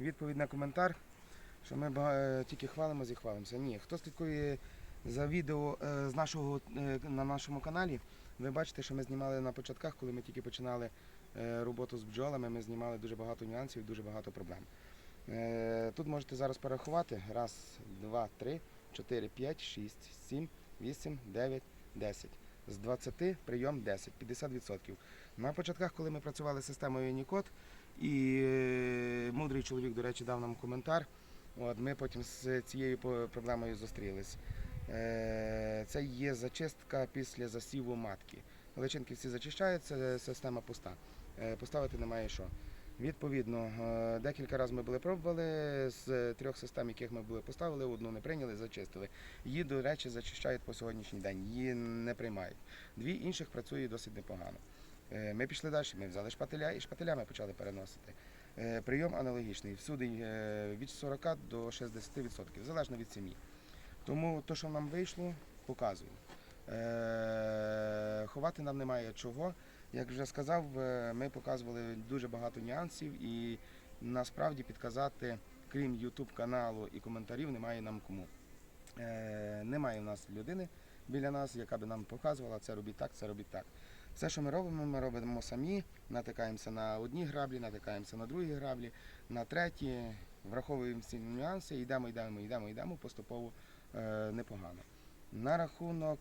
відповідь на коментар, що ми тільки хвалимося і хвалимося. Ні, хто слідкує за відео е, з нашого, е, на нашому каналі, ви бачите, що ми знімали на початках, коли ми тільки починали е, роботу з бджолами, ми знімали дуже багато нюансів, дуже багато проблем. Е, Тут можете зараз порахувати. Раз, два, три, чотири, п'ять, шість, сім, вісім, дев'ять, десять. З 20 прийом 10, 50%. На початках, коли ми працювали з системою Unicode, і е, мудрий чоловік, до речі, дав нам коментар. От, ми потім з цією проблемою зустрілись. Е, Це є зачистка після засіву матки. Личинки всі зачищаються, система пуста. Е, Поставити немає що. Відповідно, е, декілька разів ми були пробували з трьох систем, яких ми були поставили, одну не прийняли, зачистили. Її, до речі, зачищають по сьогоднішній день, її не приймають. Дві інших працює досить непогано. Е, Ми пішли далі, ми взяли шпателя і шпателями почали переносити. Е, Прийом аналогічний, всюди від 40 до 60%, залежно від сім'ї. Тому те, що нам вийшло, показує. Е, Ховати нам немає чого. Як вже сказав, е, ми показували дуже багато нюансів і насправді підказати, крім YouTube каналу і коментарів, немає нам кому. Е, Немає в нас людини біля нас, яка би нам показувала, це робіть так, це робіть так. Все, що ми робимо, ми робимо самі, натикаємося на одні граблі, натикаємося на другі граблі, на треті, враховуємо всі нюанси, йдемо, йдемо, йдемо, йдемо поступово е, непогано. На рахунок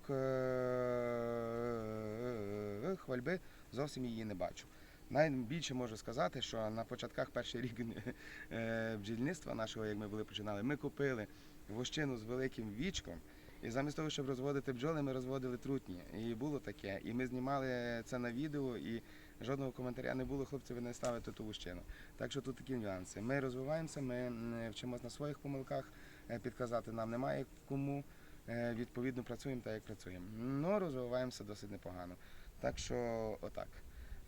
хвальби зовсім її не бачу. Найбільше можу сказати, що на початках перший рік е, бджільництва нашого, як ми були починали, ми купили вощину з великим вічком. І замість того, щоб розводити бджоли, ми розводили трутні. І було таке. І ми знімали це на відео, і жодного коментаря не було, хлопці, ви не ставите ту вощину. Так що тут такі нюанси. Ми розвиваємося, ми вчимося на своїх помилках, е, підказати нам немає кому. Е, Відповідно, працюємо так, як працюємо. Ну, розвиваємося досить непогано. Так що, отак.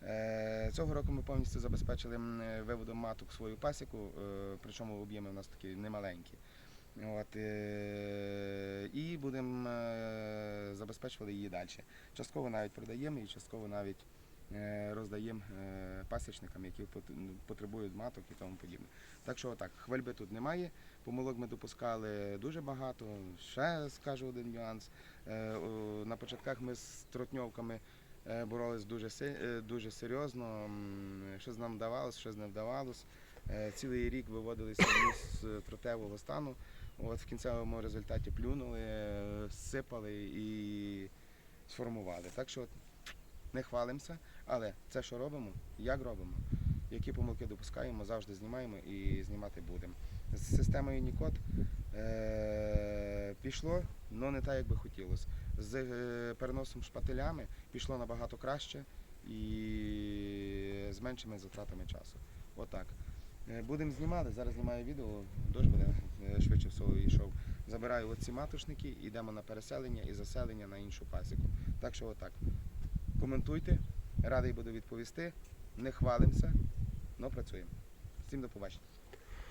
Е, Цього року ми повністю забезпечили е, виводом маток свою пасіку, е, причому об'єми у нас такі немаленькі. От, і будемо забезпечувати її далі. Частково навіть продаємо і частково навіть роздаємо пасічникам, які пот- потребують маток і тому подібне. Так що отак, хвальби тут немає. Помилок ми допускали дуже багато. Ще скажу один нюанс. На початках ми з тротньовками боролись дуже, е, дуже серйозно. Щось нам вдавалося, щось не вдавалося. Е, Цілий рік виводили сім'ю з е, тротевого стану. От в кінцевому результаті плюнули, е, сипали і сформували. Так що не хвалимося, але це, що робимо, як робимо, які помилки допускаємо, завжди знімаємо і знімати будемо. З системою Нікод е, пішло, але не так, як би хотілося. З е, переносом шпателями пішло набагато краще і з меншими затратами часу. Отак. Е, Будемо знімати, зараз знімаю відео, дощ буде е, швидше всього йшов. Забираю оці матушники, йдемо на переселення і заселення на іншу пасіку. Так що отак. Коментуйте, радий буду відповісти. Не хвалимося, але працюємо. Всім до побачення.